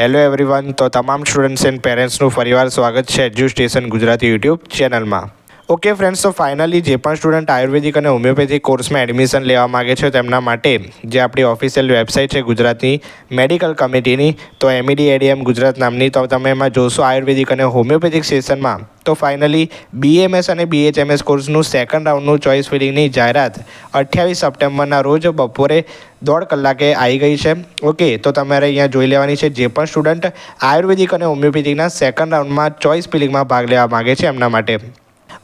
Hello everyone તો તમામ students and પેરેન્ટ્સનું ફરીવાર સ્વાગત છે એજ્યુસ્ટેશન ગુજરાતી યુટ્યુબ ચેનલમાં. ઓકે ફ્રેન્ડ્સ તો ફાઇનલી જે પણ સ્ટુડન્ટ આયુર્વેદિક અને હોમિયોપેથિક કોર્સમાં એડમિશન લેવા માગે છે તેમના માટે જે આપણી ઓફિશિયલ વેબસાઇટ છે ગુજરાતની મેડિકલ કમિટીની તો એમઈડી એડીએમ ગુજરાત નામની, તો તમે એમાં જોશો આયુર્વેદિક અને હોમિયોપેથિક સેશનમાં તો ફાઇનલી બીએમએસ અને બીએચએમએસ કોર્સનું સેકન્ડ રાઉન્ડનું ચોઇસ ફિલિંગની જાહેરાત અઠ્યાવીસ સપ્ટેમ્બરના રોજ બપોરે દોઢ કલાકે આવી ગઈ છે. ઓકે તો તમારે અહીંયા જોઈ લેવાની છે જે પણ સ્ટુડન્ટ આયુર્વેદિક અને હોમિયોપેથિકના સેકન્ડ રાઉન્ડમાં ચોઇસ ફિલિંગમાં ભાગ લેવા માગે છે એમના માટે.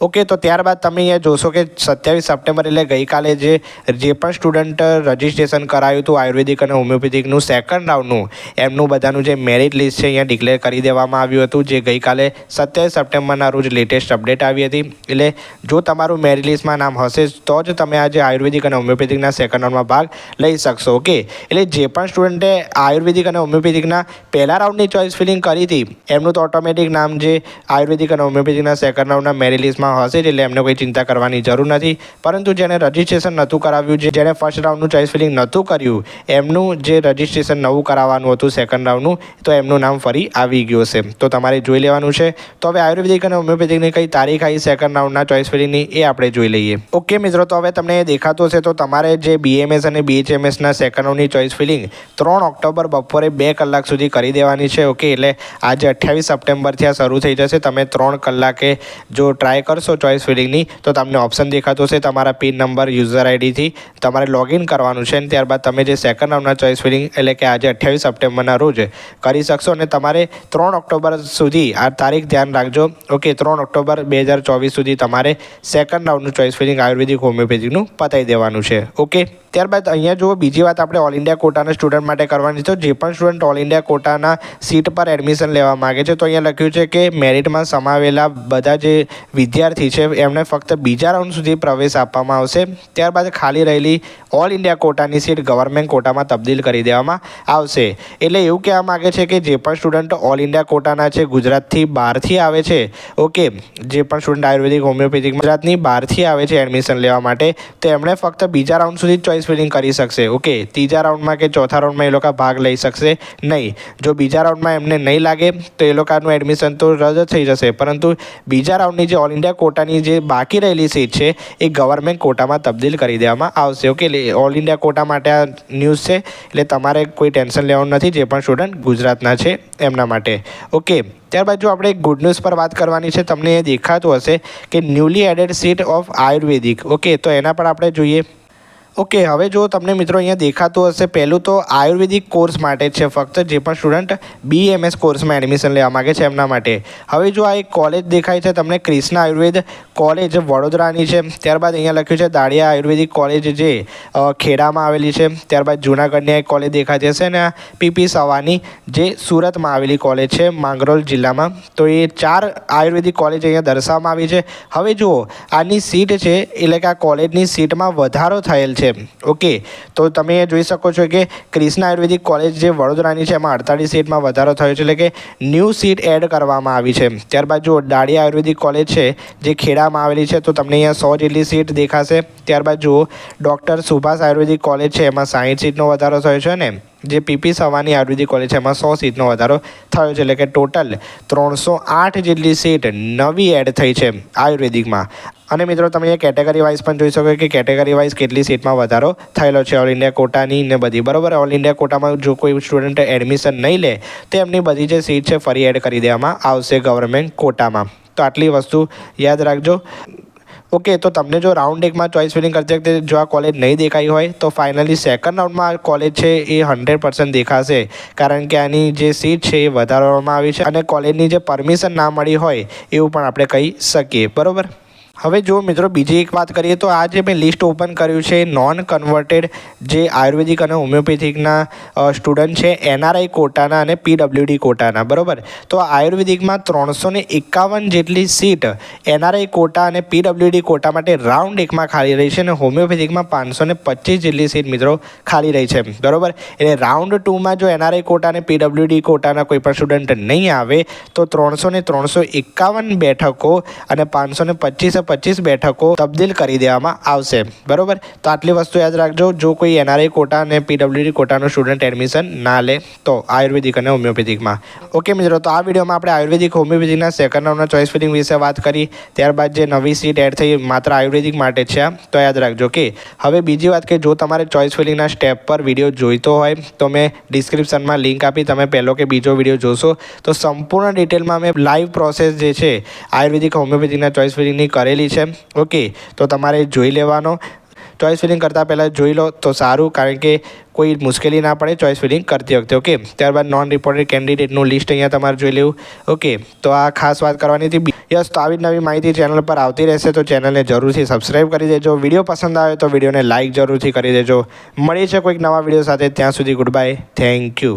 ઓકે તો ત્યારબાદ તમે અહીંયા જોશો કે સત્યાવીસ સપ્ટેમ્બર એટલે ગઈકાલે જે જે પણ સ્ટુડન્ટ રજિસ્ટ્રેશન કરાયું હતું આયુર્વેદિક અને હોમિયોપેથિકનું સેકન્ડ રાઉન્ડનું એમનું બધાનું જે મેરિટ લિસ્ટ છે અહીંયા ડિક્લેર કરી દેવામાં આવ્યું હતું, જે ગઈકાલે સત્યાવીસ સપ્ટેમ્બરના રોજ લેટેસ્ટ અપડેટ આવી હતી. એટલે જો તમારું મેરિટ લિસ્ટમાં નામ હશે, તો જ તમે આજે આયુર્વેદિક અને હોમિયોપેથિકના સેકન્ડ રાઉન્ડમાં ભાગ લઈ શકશો ઓકે એટલે જે પણ સ્ટુડન્ટે આયુર્વેદિક અને હોમિયોપેથિકના પહેલા રાઉન્ડની ચોઇસ ફિલિંગ કરી હતી, એમનું તો ઓટોમેટિક નામ જે આયુર્વેદિક અને હોમિયોપેથિકના સેકન્ડ રાઉન્ડના મેરિટ લિસ્ટમાં હશે જ એટલે એમને કોઈ ચિંતા કરવાની જરૂર નથી. પરંતુ જેને રજિસ્ટ્રેશન નહોતું કરાવ્યું છે જેણે ફર્સ્ટ રાઉન્ડનું ચોઇસ ફિલિંગ નહોતું કર્યું, એમનું જે રજિસ્ટ્રેશન નવું કરાવવાનું હતું સેકન્ડ રાઉન્ડનું તો એમનું નામ ફરી આવી ગયું છે તો તમારે જોઈ લેવાનું છે. તો હવે આયુર્વેદિક અને હોમિયોપેથિકની કઈ તારીખ આવી સેકન્ડ રાઉન્ડના ચોઇસ ફિલિંગની એ આપણે જોઈ લઈએ. ઓકે મિત્રો, તો હવે તમને દેખાતું હશે, તો તમારે જે બીએમએસ અને બીએચએમએસના સેકન્ડ રાઉન્ડની ચોઇસ ફિલિંગ ત્રણ ઓક્ટોબર બપોરે બે કલાક સુધી કરી દેવાની છે. ઓકે એટલે આજે અઠ્યાવીસ સપ્ટેમ્બરથી આ શરૂ થઈ જશે. તમે ત્રણ કલાકે જો ટ્રાય કરશો ચોઇસ ફિલિંગની તો તમને ઓપ્શન દેખાતો હશે. તમારા પિન નંબર યુઝર આઈડીથી તમારે લોગિન કરવાનું છે અને ત્યારબાદ તમે જે સેકન્ડ રાઉન્ડના ચોઇસ ફિલિંગ એટલે કે આજે અઠ્યાવીસ સપ્ટેમ્બરના રોજ, કરી શકશો અને તમારે ત્રણ ઓક્ટોબર સુધી આ તારીખ ધ્યાન રાખજો. ઓકે ત્રણ ઓક્ટોબર બે હજાર ચોવીસ સુધી તમારે સેકન્ડ રાઉન્ડનું ચોઇસ ફિલિંગ આયુર્વેદિક હોમિયોપેથિકનું પતાવી દેવાનું છે. ઓકે ત્યારબાદ અહીંયા જુઓ, બીજી વાત આપણે ઓલ ઇન્ડિયા કોટાના સ્ટુડન્ટ માટે કરવાની છે. તો જે પણ સ્ટુડન્ટ ઓલ ઇન્ડિયા કોટાના સીટ પર એડમિશન લેવા માગે છે, તો અહીંયા લખ્યું છે કે મેરિટમાં સમાવેલા બધા જે વિદ્યાર્થી છે. એમને ફક્ત બીજા રાઉન્ડ સુધી પ્રવેશ આપવામાં આવશે. ત્યારબાદ ખાલી રહેલી ઓલ ઇન્ડિયા કોટાની સીટ ગવર્મેન્ટ કોટામાં તબદીલ કરી દેવામાં આવશે. એટલે એવું કહેવા માગે છે કે જે પણ સ્ટુડન્ટ ઓલ ઇન્ડિયા કોટાના છે, ગુજરાતથી બહારથી આવે છે, ઓકે, જે પણ સ્ટુડન્ટ આયુર્વેદિક હોમિયોપેથિક ગુજરાતની બહારથી આવે છે એડમિશન લેવા માટે, તો એમણે ફક્ત બીજા રાઉન્ડ સુધી ચોઇસ ફિલિંગ કરી શકશે, ઓકે. ત્રીજા રાઉન્ડમાં કે ચોથા રાઉન્ડમાં એ લોકો ભાગ લઈ શકશે નહીં. જો બીજા રાઉન્ડમાં એમને નહીં લાગે, તો એ લોકોનું એડમિશન તો રદ થઈ જશે. પરંતુ બીજા રાઉન્ડની જે ઓલ ઇન્ડિયા કોટાની જે બાકી રહેલી સીટ છે, એ ગવર્મેન્ટ કોટામાં તબદીલ કરી દેવામાં આવશે. ઓકે ઓલ ઇન્ડિયા કોટા માટે આ ન્યૂઝ છે, એટલે તમારે કોઈ ટેન્શન લેવાનું નથી, જે પણ સ્ટુડન્ટ ગુજરાતના છે, એમના માટે. ઓકે ત્યારબાદ જો આપણે ગુડ ન્યૂઝ પર વાત કરવાની છે, તમને એ દેખાતું હશે કે newly added seat of ayurvedic okay તો એના પર આપણે જોઈએ. ઓકે હવે જો તમને મિત્રો અહીંયા દેખાતું હશે, પહેલું તો આયુર્વેદિક કોર્સ માટે છે ફક્ત, જે પણ સ્ટુડન્ટ બીએમએસ કોર્સમાં એડમિશન લેવા માગે છે એમના માટે. હવે જો આ એક કોલેજ દેખાય છે, તમને ક્રિષ્ના આયુર્વેદ કોલેજ વડોદરાની છે. ત્યારબાદ અહીંયા લખ્યું છે, દાળિયા આયુર્વેદિક કોલેજ જે ખેડામાં આવેલી છે. ત્યારબાદ જૂનાગઢની એક કોલેજ દેખાતી હશે અને પીપી સવાની જે સુરતમાં આવેલી કોલેજ છે, માંગરોલ જિલ્લામાં. તો એ ચાર આયુર્વેદિક કોલેજ અહીંયા દર્શાવવામાં આવી છે. હવે જુઓ, આની સીટ છે, એટલે કે આ કોલેજની સીટમાં વધારો થયેલ છે. ઓકે તો તમે જોઈ શકો છો કે ક્રિષ્ના આયુર્વેદિક કોલેજ જે વડોદરાની છે, એમાં અડતાલીસ સીટમાં વધારો થયો છે, એટલે કે ન્યૂ સીટ એડ કરવામાં આવી છે. ત્યારબાદ જો દાળિયા આયુર્વેદિક કોલેજ છે, જે ખેડામાં આવેલી છે, તો તમને અહીંયા સો જેટલી સીટ દેખાશે. ત્યારબાદ જુઓ, ડૉક્ટર સુભાષ આયુર્વેદિક કોલેજ છે, એમાં સાહીઠ સીટનો વધારો થયો છે ને જે પીપી સવાની આયુર્વેદિક કોલેજ છે, એમાં સો સીટનો વધારો થયો છે, એટલે કે ટોટલ ત્રણસો આઠ જેટલી સીટ નવી એડ થઈ છે આયુર્વેદિકમાં અને મિત્રો, તમે એ કેટેગરી વાઇઝ પણ જોઈ શકો કે કેટેગરી વાઇઝ કેટલી સીટમાં વધારો થયેલો છે. ઓલ ઇન્ડિયા કોટાની ને બધી, બરાબર? ઓલ ઇન્ડિયા કોટામાં જો કોઈ સ્ટુડન્ટ એડમિશન નહીં લે, તો એમની બધી જે સીટ છે, ફરી એડ કરી દેવામાં આવશે ગવર્મેન્ટ કોટામાં. તો આટલી વસ્તુ યાદ રાખજો. ઓકે, તો તમને જો રાઉન્ડ એકમાં ચોઇસ ફિલિંગ કરતી વખતે જો આ કોલેજ નહીં દેખાઈ હોય, તો ફાઇનલી સેકન્ડ રાઉન્ડમાં આ કોલેજ છે એ હંડ્રેડ પર્સન્ટ દેખાશે. કારણ કે આની જે સીટ છે એ વધારવામાં આવી છે અને કોલેજની જે પરમિશન ના મળી હોય, એવું પણ આપણે કહી શકીએ. બરાબર? હવે જો મિત્રો બીજી એક વાત કરીએ તો આ જે મેં લિસ્ટ ઓપન કર્યું છે નોન કન્વર્ટેડ જે આયુર્વેદિક અને હોમિયોપેથિકના સ્ટુડન્ટ છે, એનઆરઆઈ કોટાના અને પીડબ્લ્યુડી કોટાના, બરાબર? તો આયુર્વેદિકમાં ત્રણસો ને એકાવન જેટલી સીટ એનઆરઆઈ કોટા અને પીડબ્લ્યુડી કોટા માટે રાઉન્ડ એકમાં ખાલી રહી છે અને હોમિયોપેથિકમાં પાંચસો ને પચીસ જેટલી સીટ મિત્રો ખાલી રહી છે, બરાબર? એટલે રાઉન્ડ ટુમાં જો એનઆરઆઈ કોટા અને પીડબ્લ્યુડી કોટાના કોઈ પણ સ્ટુડન્ટ નહીં આવે, તો ત્રણસો ત્રણસો એકાવન બેઠકો અને પાંચસો ને પચીસ પચીસ બેઠકો તબદીલ કરી દેવામાં આવશે. બરોબર? તો આટલી વસ્તુ યાદ રાખજો. જો કોઈ એનઆરઆઈ કોટા અને પીડબ્લ્યુડી કોટાનું સ્ટુડન્ટ એડમિશન ના લે, તો આયુર્વેદિક અને હોમિયોપેથિકમાં. ઓકે મિત્રો, તો આ વિડીયોમાં આપણે આયુર્વેદિક, હોમિયોપેથિકના સેકન્ડ રાઉન્ડના ચોઇસ ફિલિંગ વિશે વાત કરી. ત્યારબાદ જે નવી સીટ એડ થઈ, માત્ર આયુર્વેદિક માટે છે, તો યાદ રાખજો કે હવે બીજી વાત કે જો તમારે ચોઇસ ફિલિંગના સ્ટેપ પર વીડિયો જોઈતો હોય, તો મેં ડિસ્ક્રિપ્શનમાં લિંક આપી, તમે પહેલો કે બીજો વીડિયો જોશો. તો સંપૂર્ણ ડિટેલમાં મેં લાઈવ પ્રોસેસ જે છે, આયુર્વેદિક, હોમિયોપેથિકના ચોઇસ ફિલિંગની કરેલી છે. ઓકે તો તમારે જોઈ લેવાનો. ચોઈસ ફિલિંગ કરતાં પહેલાં જોઈ લો, તો સારું, કારણ કે કોઈ મુશ્કેલી ના પડે ચોઈસ ફિલિંગ કરતી વખતે ઓકે ત્યારબાદ નોન રિપોર્ટેડ કેન્ડિડેટનું લિસ્ટ અહીંયા તમારે જોઈ લેવું. ઓકે તો આ ખાસ વાત કરવાની હતી. યસ તો આવી નવી માહિતી ચેનલ પર આવતી રહેશે, તો ચેનલને જરૂરથી સબસ્ક્રાઈબ કરી દેજો. વીડિયો પસંદ આવે તો વિડીયોને લાઇક જરૂરથી કરી દેજો. મળીએ છે કોઈક નવા વીડિયો સાથે. ત્યાં સુધી ગુડ બાય થેન્ક યુ